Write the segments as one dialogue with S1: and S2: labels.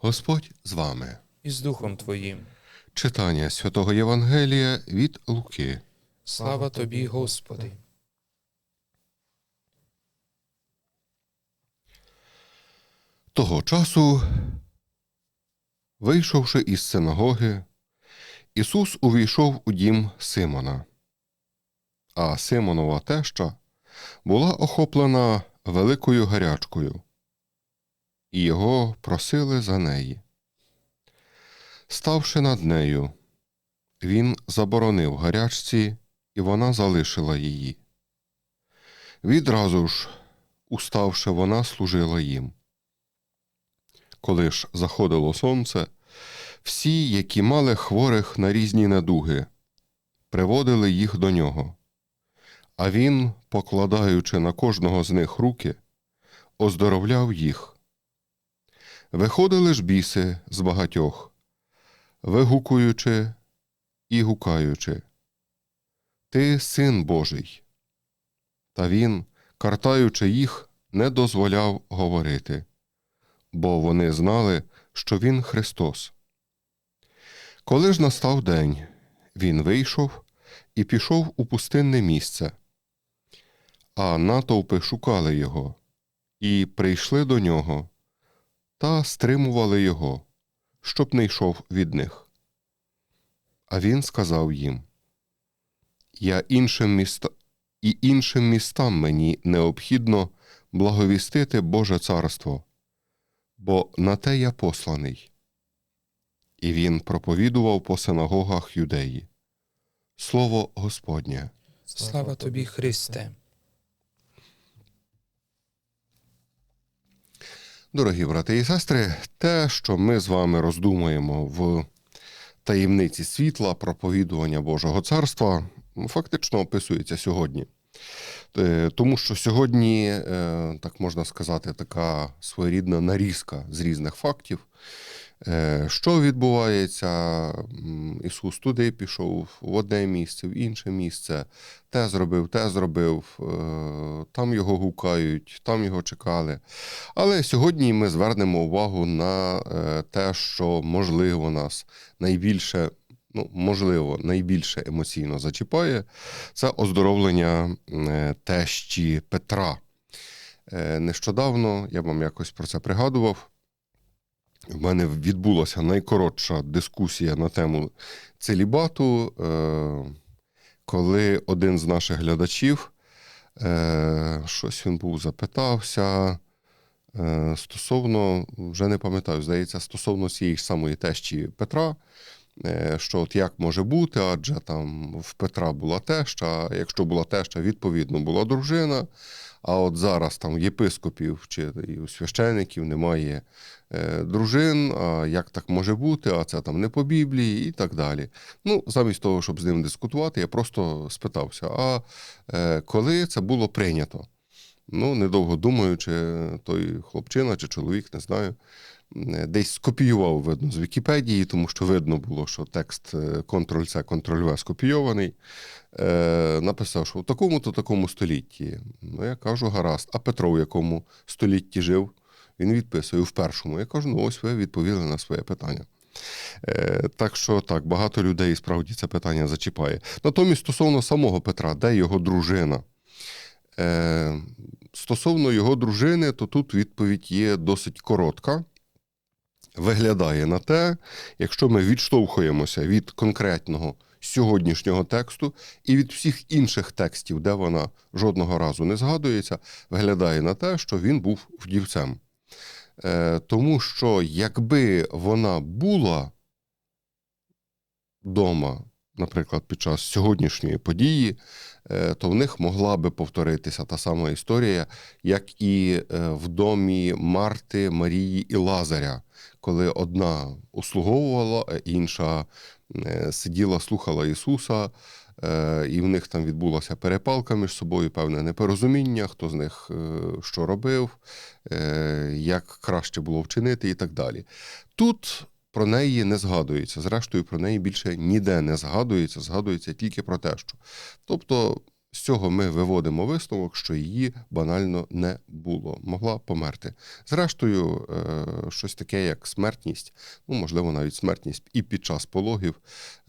S1: Господь з вами.
S2: і з Духом Твоїм.
S1: Читання святого Євангелія від Луки.
S2: Слава Тобі, Господи.
S1: Того часу, вийшовши із синагоги, Ісус увійшов у дім Симона. А Симонова теща була охоплена великою гарячкою, і його просили за неї. Ставши над нею, він заборонив гарячці, і вона залишила її. Відразу ж, уставши, вона служила їм. Коли ж заходило сонце, всі, які мали хворих на різні недуги, приводили їх до нього. А він, покладаючи на кожного з них руки, оздоровляв їх. Виходили ж біси з багатьох, вигукуючи і гукаючи Ти син Божий. Та він, картаючи їх, не дозволяв говорити бо вони знали, що він Христос. Коли ж настав день, він вийшов і пішов у пустинне місце, а натовпи шукали його і прийшли до нього та стримували його, щоб не йшов від них. А він сказав їм Я іншим міста... і іншим містам мені необхідно благовістити Боже царство бо на те я посланий. І він проповідував по синагогах юдеї. Слово Господнє.
S2: Слава Тобі, Христе.
S1: Дорогі брати і сестри, те, що ми з вами роздумуємо в таємниці світла проповідування Божого царства, фактично описується сьогодні. Е, Тому що сьогодні, е, так можна сказати, така своєрідна нарізка з різних фактів. Е, Що відбувається? Ісус туди пішов, в одне місце, в інше місце, те зробив, те зробив, е, там його гукають, там його чекали. Але сьогодні ми звернемо увагу на е, те, що можливо нас найбільше, ну, можливо, найбільше емоційно зачіпає, це оздоровлення тещі Петра. Нещодавно я вам якось про це пригадував. В мене відбулася найкоротша дискусія на тему целібату, е, коли один з наших глядачів е, щось він був запитався. е, Стосовно, вже не пам'ятаю, здається, стосовно цієї ж самої тещі Петра, що от як може бути, адже там в Петра була теща, якщо була теща, відповідно була дружина. А от зараз там єпископів чи і священиків немає е, дружин, а як так може бути, а це там не по Біблії і так далі. Ну, замість того, щоб з ним дискутувати, я просто спитався: а е, коли це було прийнято? Ну, недовго думаючи, той хлопчина чи чоловік, не знаю, десь скопіював, видно, з Вікіпедії, тому що видно було, що текст е, Ctrl-C, Ctrl-V скопійований. Е, написав, що в такому-то такому столітті. Ну, я кажу, гаразд. А Петро в якому столітті жив? Він відписує в першому. Я кажу, ну ось ви відповіли на своє питання. Е, так що так, багато людей справді це питання зачіпає. Натомість, стосовно самого Петра, де його дружина? Е, стосовно його дружини, то тут відповідь є досить коротка. Виглядає на те, якщо ми відштовхуємося від конкретного сьогоднішнього тексту і від всіх інших текстів, де вона жодного разу не згадується, виглядає на те, що він був вдівцем. Е, тому що якби вона була вдома, наприклад, під час сьогоднішньої події, е, то в них могла би повторитися та сама історія, як і е, в домі Марти, Марії і Лазаря, коли одна услуговувала, а інша е, сиділа, слухала Ісуса. І в них там відбулася перепалка між собою, певне непорозуміння, хто з них що робив, як краще було вчинити і так далі. Тут про неї не згадується. Зрештою, про неї більше ніде не згадується, згадується тільки про те, що. Тобто з цього ми виводимо висновок, що її банально не було, могла померти. Зрештою, е, щось таке, як смертність, ну можливо, навіть смертність і під час пологів,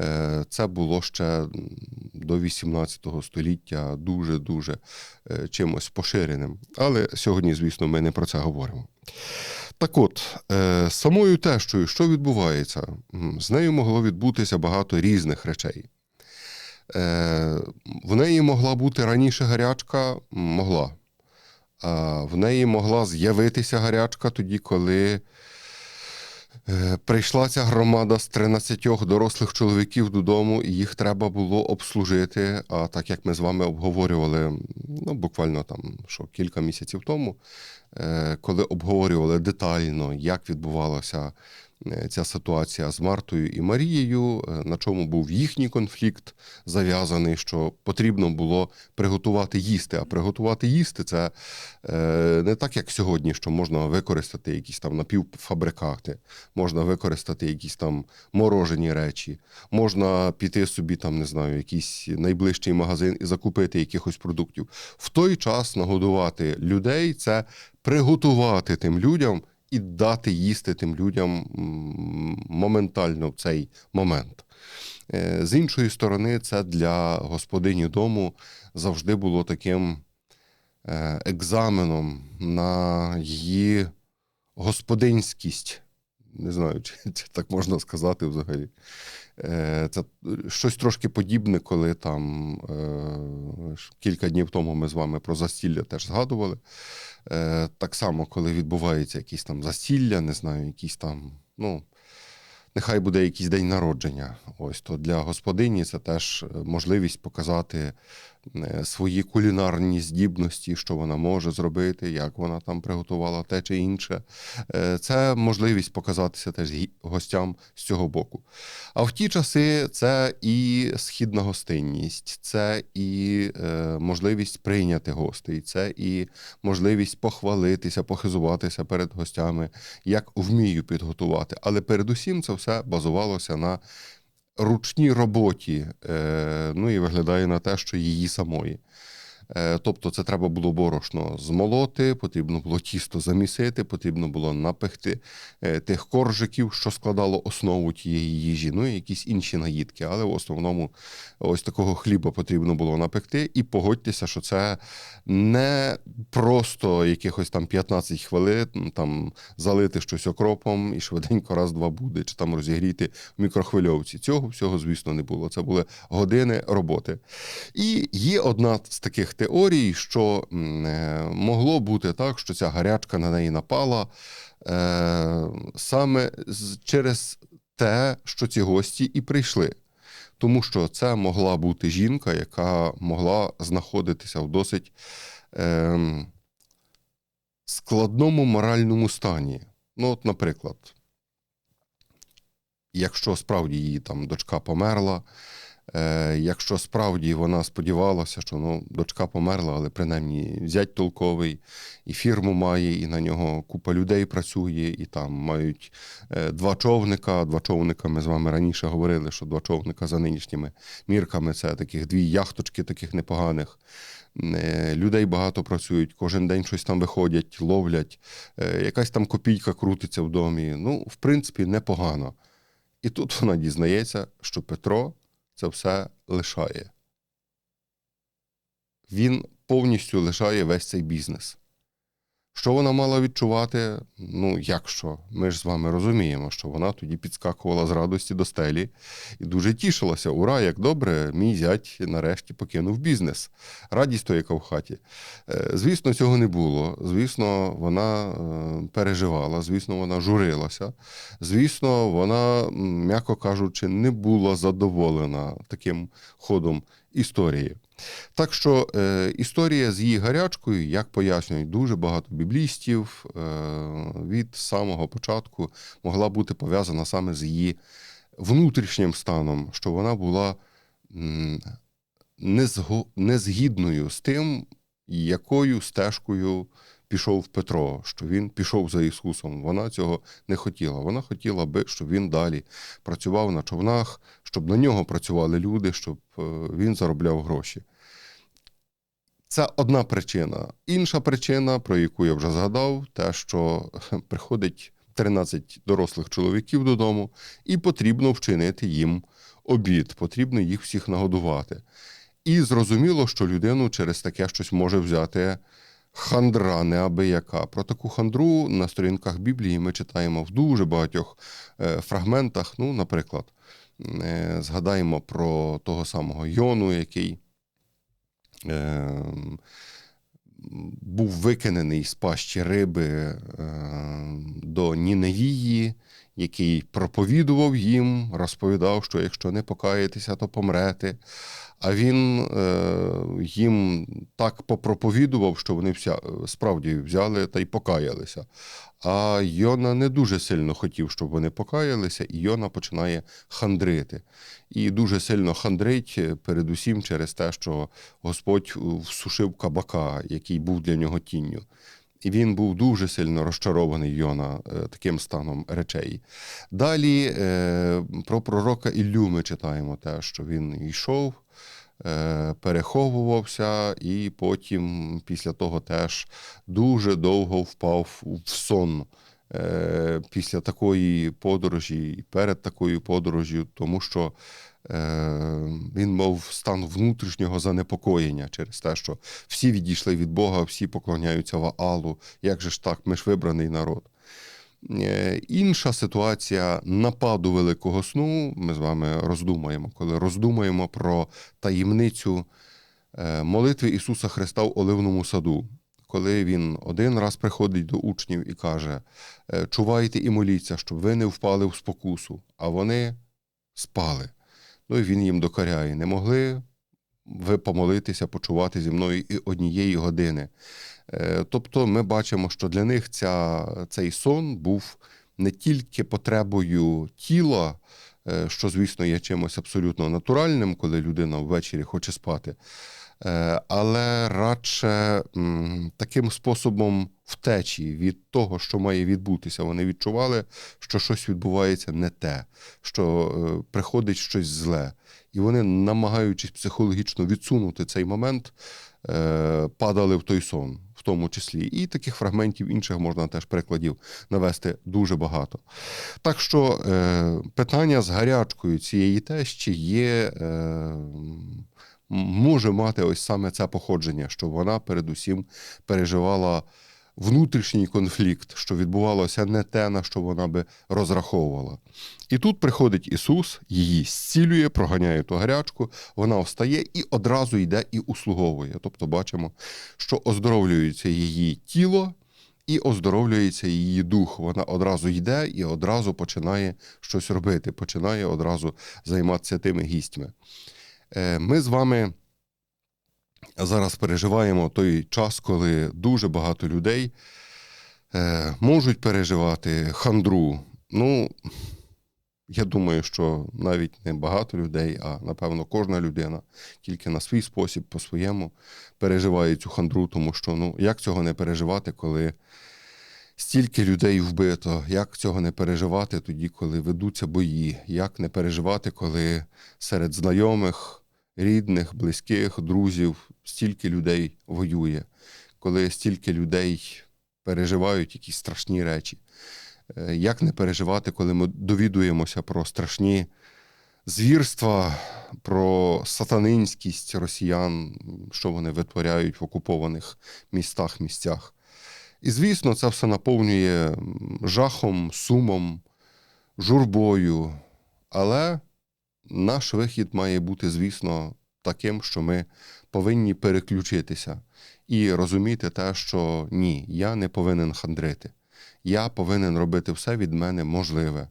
S1: е, це було ще до 18 століття дуже дуже е, чимось поширеним. Але сьогодні, звісно, ми не про це говоримо. Так от, е, самою тещою, що відбувається? З нею могло відбутися багато різних речей. Е, В неї могла бути раніше гарячка, могла. В неї могла з'явитися гарячка тоді, коли е, прийшла ця громада з 13 дорослих чоловіків додому, і їх треба було обслужити. А так як ми з вами обговорювали, ну буквально там що кілька місяців тому, коли обговорювали детально, як відбувалася е, ця ситуація з Мартою і Марією, е, на чому був їхній конфлікт зав'язаний, що потрібно було приготувати їсти. А приготувати їсти це е, не так, як сьогодні, що можна використати якісь там напівфабрикати, можна використати якісь там морожені речі, можна піти собі там, не знаю, якийсь найближчий магазин і закупити якихось продуктів. В той час нагодувати людей це приготувати тим людям і дати їсти тим людям моментально в цей момент. Е, З іншої сторони, це для господині дому завжди було таким е, екзаменом на її господинськість. Не знаю, чи, чи так можна сказати взагалі. Е, Це щось трошки подібне, коли там е, кілька днів тому ми з вами про застілля теж згадували. Е, Так само, коли відбувається якісь там застілля, не знаю, якісь там, ну, нехай буде якийсь день народження. Ось то для господині це теж е, можливість показати свої кулінарні здібності, що вона може зробити, як вона там приготувала те чи інше. Е, Це можливість показатися теж гостям з цього боку. А в ті часи це і східна гостинність, це і е, можливість прийняти гостей, це і можливість похвалитися, похизуватися перед гостями, як вмію підготувати. Але передусім це все базувалося на ручній роботі, е, ну і виглядає на те, що її самої. Е, Тобто це треба було борошно змолоти, потрібно було тісто замісити, потрібно було напекти е, тих коржиків, що складало основу тієї їжі, ну і якісь інші наїдки. Але в основному ось такого хліба потрібно було напекти. І погодьтеся, що це не просто якихось там 15 хвилин, там залити щось окропом і швиденько раз-два буде, чи там розігріти в мікрохвильовці. Цього всього, звісно, не було. Це були години роботи. І є одна з таких теорій, що е, могло бути так, що ця гарячка на неї напала е, саме через те, що ці гості і прийшли. Тому що це могла бути жінка, яка могла знаходитися в досить е, складному моральному стані. Ну, от, наприклад, якщо справді її там дочка померла, е, якщо справді вона сподівалася, що ну, дочка померла, але принаймні зять толковий, і фірму має, і на нього купа людей працює, і там мають е, два човника. Два човника ми з вами раніше говорили, що два човника за нинішніми мірками це таких дві яхточки, таких непоганих. Е, Людей багато працюють, кожен день щось там виходять, ловлять, якась там копійка крутиться в домі. Ну, в принципі, непогано. І тут вона дізнається, що Петро це все лишає. Він повністю лишає весь цей бізнес. Що вона мала відчувати? Ну, як що? Ми ж з вами розуміємо, що вона тоді підскакувала з радості до стелі і дуже тішилася. Ура, як добре, мій зять нарешті покинув бізнес. Радість то, яка в хаті. Е, Звісно, цього не було. Звісно, вона е, переживала, звісно, вона журилася. Звісно, вона, м'яко кажучи, не була задоволена таким ходом історії. Так що е, історія з її гарячкою, як пояснюють дуже багато біблістів, е, від самого початку могла бути пов'язана саме з її внутрішнім станом, що вона була незгідною з тим, якою стежкою пішов Петро, що він пішов за Ісусом. Вона цього не хотіла. Вона хотіла би, щоб він далі працював на човнах, щоб на нього працювали люди, щоб е, він заробляв гроші. Це одна причина. Інша причина, про яку я вже згадав, те, що приходить 13 дорослих чоловіків додому, і потрібно вчинити їм обід, потрібно їх всіх нагодувати. І зрозуміло, що людину через таке щось може взяти хандра неабияка. Про таку хандру на сторінках Біблії ми читаємо в дуже багатьох е, фрагментах. Ну, наприклад, е, згадаємо про того самого Йону, який е, був викинений з пащі риби до Ніневії, який проповідував їм, розповідав, що якщо не покаєтеся, то помрете. А він е, їм так попроповідував, що вони вся, справді взяли та й покаялися. А Йона не дуже сильно хотів, щоб вони покаялися, і Йона починає хандрити. І дуже сильно хандрить, е, передусім через те, що Господь всушив кабака, який був для нього тінню. І він був дуже сильно розчарований Йона е, таким станом речей. Далі е, про пророка Іллю ми читаємо те, що він йшов, е, переховувався, і потім, після того, теж дуже довго впав в сон. Після такої подорожі перед такою подорожю, тому що він мав стан внутрішнього занепокоєння через те, що всі відійшли від Бога, всі поклоняються Ваалу. Як же ж так, ми ж вибраний народ. Е, Інша ситуація нападу великого сну. Ми з вами роздумаємо, коли роздумаємо про таємницю е, молитви Ісуса Христа в Оливному саду, коли Він один раз приходить до учнів і каже: е, Чувайте і моліться, щоб ви не впали в спокусу, а вони спали. Ну і він їм докоряє. Не могли ви помолитися, почувати зі мною і однієї години. Е, Тобто ми бачимо, що для них ця, цей сон був не тільки потребою тіла, е, що, звісно, є чимось абсолютно натуральним, коли людина ввечері хоче спати, але радше таким способом втечі від того, що має відбутися. Вони відчували, що щось відбувається не те, що е, приходить щось зле. І вони, намагаючись психологічно відсунути цей момент, е, падали в той сон, в тому числі. І таких фрагментів інших можна теж прикладів навести дуже багато. Так що е, питання з гарячкою цієї тещі є. Може мати ось саме це походження, що вона передусім переживала внутрішній конфлікт, що відбувалося не те, на що вона би розраховувала. І тут приходить Ісус, її зцілює, проганяє ту гарячку, вона встає і одразу йде і услуговує. Тобто бачимо, що оздоровлюється її тіло і оздоровлюється її дух. Вона одразу йде і одразу починає щось робити, починає одразу займатися тими гістьми. Е, Ми з вами зараз переживаємо той час, коли дуже багато людей е, можуть переживати хандру. Ну, я думаю, що навіть не багато людей, а напевно кожна людина тільки на свій спосіб, по-своєму переживає цю хандру, тому що ну, як цього не переживати, коли стільки людей вбито, як цього не переживати тоді, коли ведуться бої, як не переживати, коли серед знайомих, рідних, близьких, друзів стільки людей воює, коли стільки людей переживають якісь страшні речі. Е, Як не переживати, коли ми довідуємося про страшні звірства, про сатанинськість росіян, що вони витворяють в окупованих містах, місцях. І, звісно, це все наповнює жахом, сумом, журбою. Але наш вихід має бути, звісно, таким, що ми повинні переключитися і розуміти те, що ні, я не повинен хандрити. Я повинен робити все від мене можливе.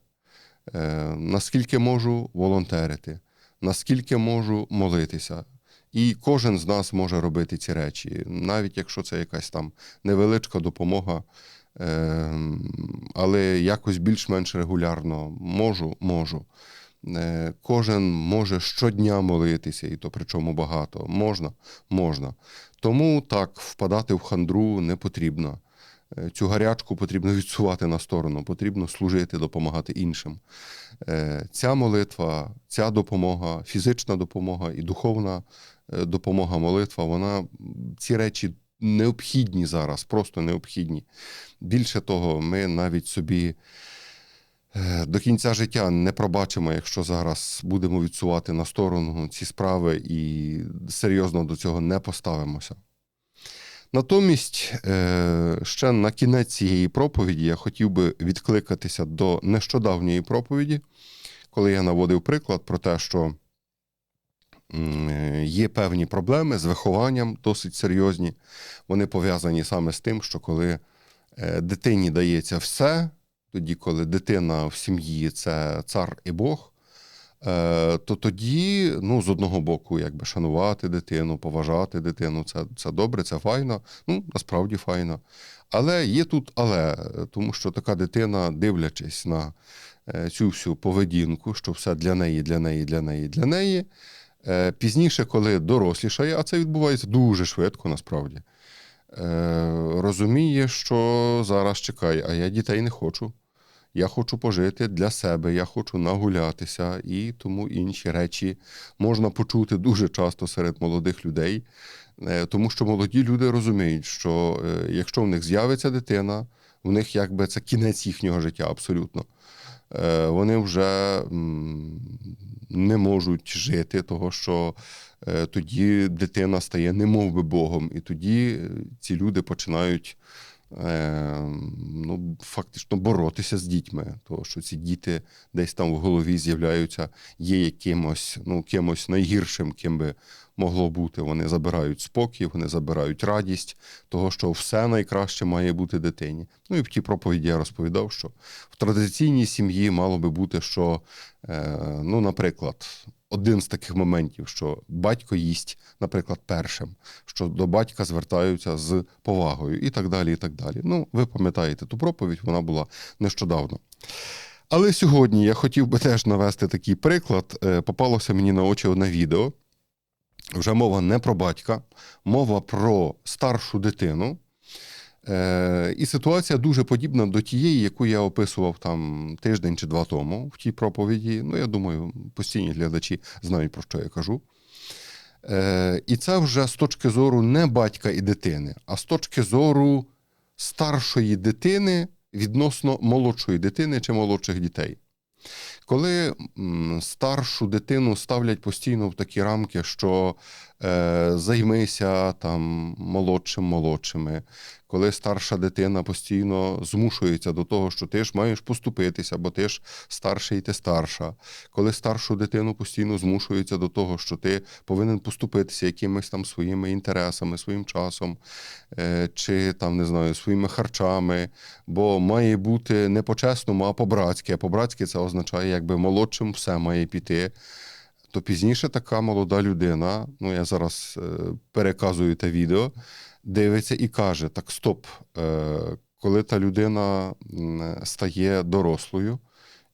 S1: Е, наскільки можу волонтерити, наскільки можу молитися. І кожен з нас може робити ці речі, навіть якщо це якась там невеличка допомога, е, але якось більш-менш регулярно можу, можу. Е, Кожен може щодня молитися, і то причому багато. Можна, можна. Тому так впадати в хандру не потрібно. Е, Цю гарячку потрібно відсувати на сторону, потрібно служити, допомагати іншим. Е, Ця молитва, ця допомога, фізична допомога і духовна допомога, молитва, вона ці речі необхідні зараз, просто необхідні. Більше того, ми навіть собі до кінця життя не пробачимо, якщо зараз будемо відсувати на сторону ці справи і серйозно до цього не поставимося. Натомість, е, ще на кінець цієї проповіді я хотів би відкликатися до нещодавньої проповіді, коли я наводив приклад про те, що е, є певні проблеми з вихованням, досить серйозні. Вони пов'язані саме з тим, що коли е, дитині дається все, тоді, коли дитина в сім'ї це цар і Бог, е, то тоді, ну, з одного боку, якби шанувати дитину, поважати дитину, це, це добре, це файно. Ну, насправді файно. Але є тут але, тому що така дитина, дивлячись на е, цю всю поведінку, що все для неї, для неї, для неї, для неї. е, Пізніше, коли дорослішає, а це відбувається дуже швидко, насправді, розуміє, що зараз чекай, а я дітей не хочу. Я хочу пожити для себе, я хочу нагулятися, і тому інші речі можна почути дуже часто серед молодих людей, Е, тому що молоді люди розуміють, що е, якщо в них з'явиться дитина, в них якби це кінець їхнього життя абсолютно. Е, Вони вже не можуть жити, того що е, тоді дитина стає немов би Богом, і тоді е, ці люди починають ну, фактично боротися з дітьми, тому що ці діти десь там в голові з'являються, є якимось, ну, кимось найгіршим, ким би могло бути. Вони забирають спокій, вони забирають радість, того, що все найкраще має бути дитині. Ну і в тій проповіді я розповідав, що в традиційній сім'ї мало би бути, що, е, ну, наприклад, один з таких моментів, що батько їсть, наприклад, першим, що до батька звертаються з повагою, і так далі. і так далі. Ну, ви пам'ятаєте ту проповідь, вона була нещодавно. Але сьогодні я хотів би теж навести такий приклад. Е, Попалося мені на очі одне відео. Вже мова не про батька, мова про старшу дитину. Е, і ситуація дуже подібна до тієї, яку я описував там тиждень чи два тому в тій проповіді. Ну, я думаю, постійні глядачі знають, про що я кажу. Е, і це вже з точки зору не батька і дитини, а з точки зору старшої дитини відносно молодшої дитини чи молодших дітей. Коли старшу дитину ставлять постійно в такі рамки, що займися там молодшим молодшими, коли старша дитина постійно змушується до того, що ти ж маєш поступитися, бо ти ж старший, ти старша. Коли старшу дитину постійно змушується до того, що ти повинен поступитися якимись там своїми інтересами, своїм часом, е, чи там не знаю, своїми харчами, бо має бути не по-чесному, а по-братськи. А по-братськи це означає, якби молодшим все має піти. То пізніше така молода людина, ну я зараз е, переказую те відео, дивиться і каже: так, стоп, е, коли та людина стає дорослою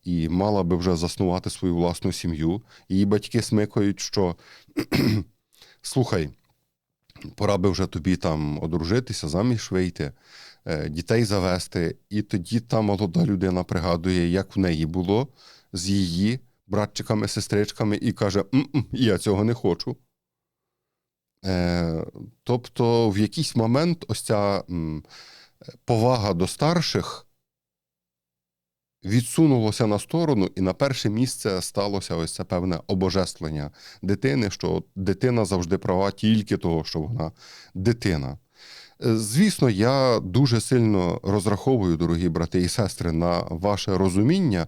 S1: і мала би вже заснувати свою власну сім'ю, її батьки смикають, що слухай, пора би вже тобі там одружитися, заміж вийти, е, дітей завести. І тоді та молода людина пригадує, як в неї було з її братчиками, сестричками, і каже: «М-м, Я цього не хочу. Е, тобто, в якийсь момент ось ця м, повага до старших відсунулося на сторону, і на перше місце сталося ось це певне обожествлення дитини, що дитина завжди права тільки того, що вона дитина. Е, Звісно, я дуже сильно розраховую, дорогі брати і сестри, на ваше розуміння,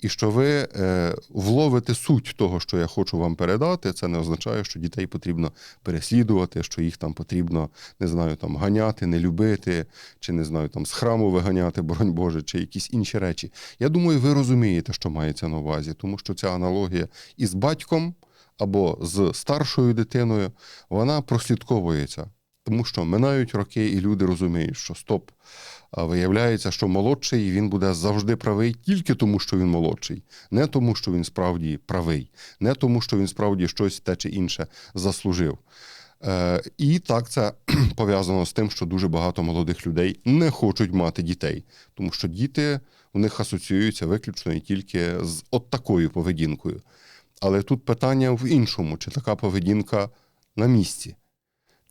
S1: і що ви е, вловите суть того, що я хочу вам передати. Це не означає, що дітей потрібно переслідувати, що їх там потрібно, не знаю, там ганяти, не любити, чи не знаю, там з храму виганяти, боронь Боже, чи якісь інші речі. Я думаю, ви розумієте, що мається на увазі, тому що ця аналогія із батьком або з старшою дитиною, вона прослідковується. Тому що минають роки, і люди розуміють, що стоп. Виявляється, що молодший він буде завжди правий тільки тому, що він молодший, не тому, що він справді правий, не тому, що він справді щось те чи інше заслужив. Е, і так це пов'язано з тим, що дуже багато молодих людей не хочуть мати дітей, тому що діти у них асоціюються виключно і тільки з от такою поведінкою. Але тут питання в іншому: чи така поведінка на місці.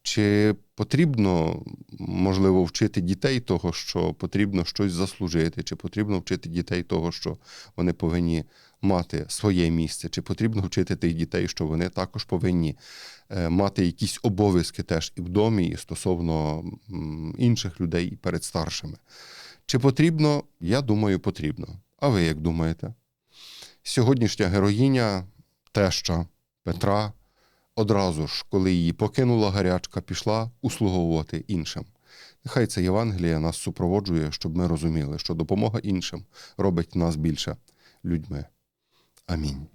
S1: Чи потрібно, можливо, вчити дітей того, що потрібно щось заслужити, чи потрібно вчити дітей того, що вони повинні мати своє місце, чи потрібно вчити тих дітей, що вони також повинні е, мати якісь обов'язки теж і в домі, і стосовно інших людей, і перед старшими. Чи потрібно? Я думаю, потрібно. А ви як думаєте? Сьогоднішня героїня, теща Петра, одразу ж, коли її покинула гарячка, пішла услуговувати іншим. Нехай це Євангелія нас супроводжує, щоб ми розуміли, що допомога іншим робить нас більше людьми. Амінь.